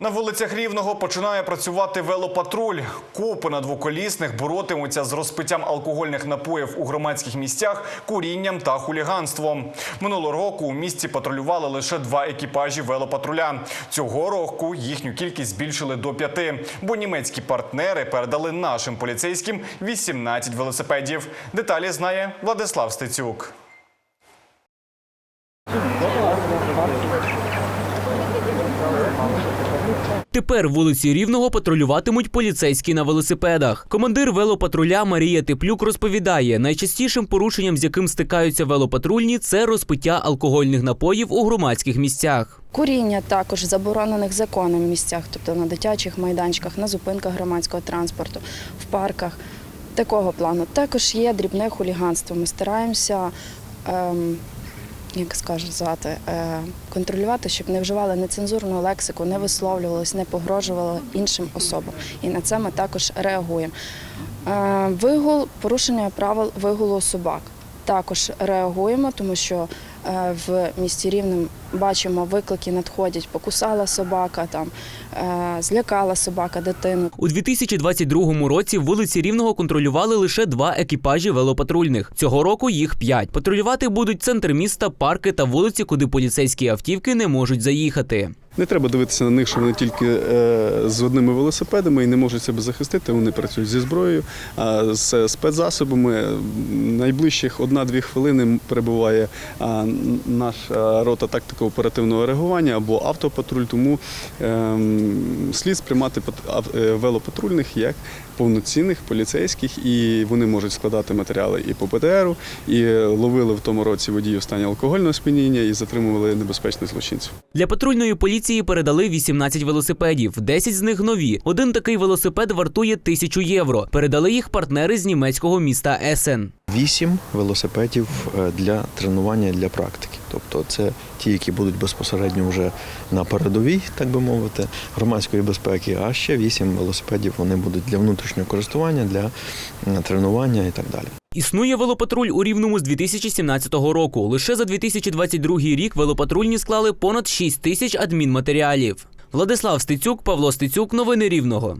На вулицях Рівного починає працювати велопатруль. Копи на двоколісних боротимуться з розпиттям алкогольних напоїв у громадських місцях, курінням та хуліганством. Минулого року у місті патрулювали лише два екіпажі велопатруля. Цього року їхню кількість збільшили до п'яти, бо німецькі партнери передали нашим поліцейським 18 велосипедів. Деталі знає Владислав Стецюк. Тепер вулиці Рівного патрулюватимуть поліцейські на велосипедах. Командир велопатруля Марія Теплюк розповідає, найчастішим порушенням, з яким стикаються велопатрульні, це розпиття алкогольних напоїв у громадських місцях. Куріння також заборонених законом місцях, тобто на дитячих майданчиках, на зупинках громадського транспорту, в парках. Такого плану. Також є дрібне хуліганство. Ми стараємося, ем, як сказати, звати, контролювати, щоб не вживали нецензурну лексику, не висловлювалися, не погрожували іншим особам. І на це ми також реагуємо. Е, вигул, порушення правил вигулу собак. Також реагуємо, тому що е, в місті Рівнем бачимо, виклики надходять, покусала собака, там, е, злякала собака дитину. У 2022 році вулиці Рівного контролювали лише два екіпажі велопатрульних. Цього року їх п'ять. Патрулювати будуть центр міста, парки та вулиці, куди поліцейські автівки не можуть заїхати. Не треба дивитися на них, що вони тільки е, з одними велосипедами і не можуть себе захистити. Вони працюють зі зброєю, з спецзасобами. Найближчих одна-дві хвилини перебуває наша наш рота тактико-оперативного реагування або автопатруль. Тому ем, слід сприймати е, велопатрульних як повноцінних поліцейських, і вони можуть складати матеріали і по ПТРу, і ловили в тому році водіїв в стані алкогольного сп'яніння і затримували небезпечних злочинців. Для патрульної поліції передали 18 велосипедів, 10 з них нові. Один такий велосипед вартує тисячу євро. Передали їх партнери з німецького міста Есен. Вісім велосипедів е, для тренування для практики. Тобто це ті, які будуть безпосередньо вже на передовій, так би мовити, громадської безпеки, а ще вісім велосипедів вони будуть для внутрішнього користування, для тренування і так далі. Існує велопатруль у Рівному з 2017 року. Лише за 2022 рік велопатрульні склали понад 6 тисяч адмінматеріалів. Владислав Стецюк, Павло Стецюк, новини Рівного.